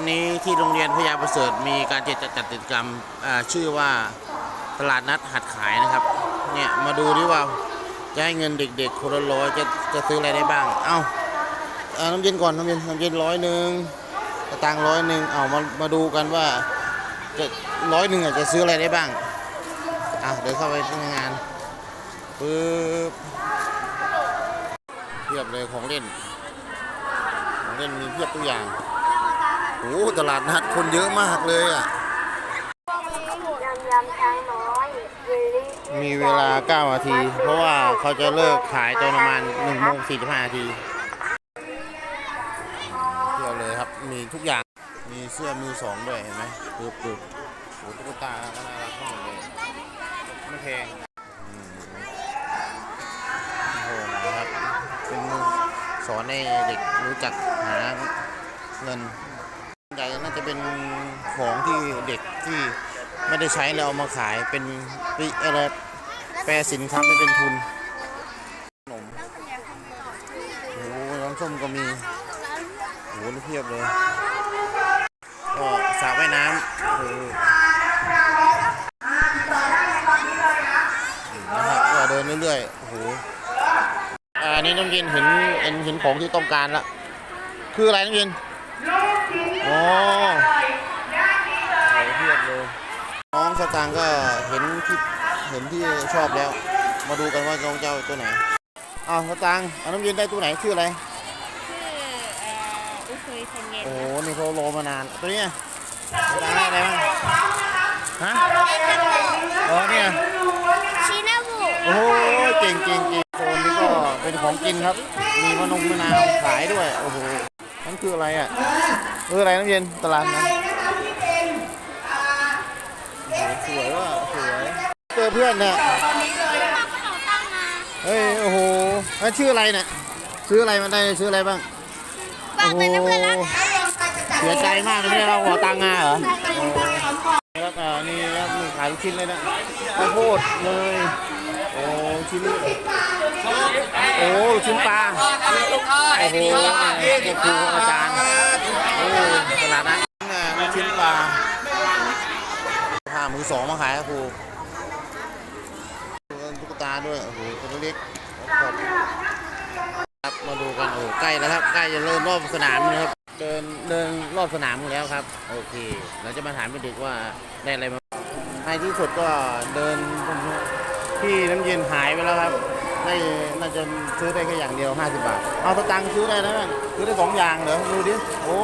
วันนี้ที่โรงเรียนพยาประเสริฐมีการจัดจัดกิจกรรมชื่อว่าตลาดนัดหัดขายนะครับ เนี่ยมาดูดิว่าจะให้เงินเด็กๆคนละร้อยจะจะซื้ออะไรได้บ้าง เอ้าเอาน้ำเย็นก่อนน้ำเย็นน้ำเย็นร้อยหนึ่งกระตังร้อยหนึ่งเอามามาดูกันว่าจะร้อยหนึ่งจะซื้ออะไรได้บ้างอะเดี๋ยวเข้าไปในงานปึ๊บเพียบเลยของเล่นของเล่นมีเพียบทุกอย่าง โอ้ตลาดนัดคนเยอะมากเลยอะ ยำยำช้างน้อยเยลลี่มีเวลา 9 นาที เพราะว่าเขาจะเลิกขายตอนประมาณ1โมง45นาทีเที่ยวเลยครับ มีทุกอย่าง มีเสื้อมือสองด้วยเห็นไหมดูดูโอ้ตุ๊กตาก็น่ารักทั้งหมดเลยไม่แพงอืมโอ้โหนะครับ เป็นสอนให้เด็กรู้จักหาเงิน ใหญ่น่าจะเป็นของที่เด็กที่ไม่ได้ใช้แล้วเอามาขายเป็นปอะไรแปรสินค้าไม่เป็นทุนขนมโอ้โหน้ำส้มก็มีโอ้โหนี่เพียบเลยก็สระว่ายน้ำออนะครับก็เดินเรื่อยๆโอ้โหอันนี้น้ำเย็นเห็นเห็นของที่ต้องการละคืออะไรน้ำเย็น โอ้โหเพียบเลย น้องสตางค์ก็เห็นที่เห็นที่ชอบแล้ว มาดูกันว่าน้องเจ้าตัวไหนอ้าวสตางค์เอาน้ำเย็นได้ตัวไหนชื่ออะไร ชื่อเอ่ออุซุยเซนเย็นโอ้โหนี่เขารอมานาน ตัวเนี้ยสตางค์ได้อะไรบ้างฮะอ๋อเนี่ยชินาบุโอ้โหเก่งเก่งเก่งโซนนี้ก็เป็นของกินครับ มีมะนงมะนาวขายด้วย โอ้โหนั่น คืออะไรอะเอออะไรน้ำเย็นตลาดนั้นโอ้โหสวยว่ะสวยเจอเพื่อนเนี่ยเฮ้ยโอ้โหแล้วชื่ออะไรเนี่ยซื้ออะไรมาได้ซื้ออะไรบ้างโอ้โหเสียใจมากเลยไม่ได้เราหัวตังค์มาเหรอโอ้ครับอ่านี่ครับมีขายลูกชิ้นเลยนะข้าวโพดเลยโอ้ชิ้นโอ้ลูกชิ้นปลา โอ้โหพวกครูอาจารย์โอ้ตลาดนัดเนี่ลูกชิ้นปลาผ้ามือสองมาขายครับครูตุ๊กตาด้วยโอ้โหตัวเล็กครับมาดูกันโอ้ใกล้แล้วครับใกล้จะเริ่มรอบสนามแล้วครับเดินเดินรอบสนามกันแล้วครับ โอเค เราจะมาถามเด็กว่าได้อะไรมาในที่สุดก็เดินที่น้ำเย็นหายไปแล้วครับ ได้น่าจะซื้อได้แค่อย่างเดียว 50 บาท เอาตะตังค์ซื้อได้แล้วมั้งซื้อได้สองอย่างเหรอดูดิ โอ้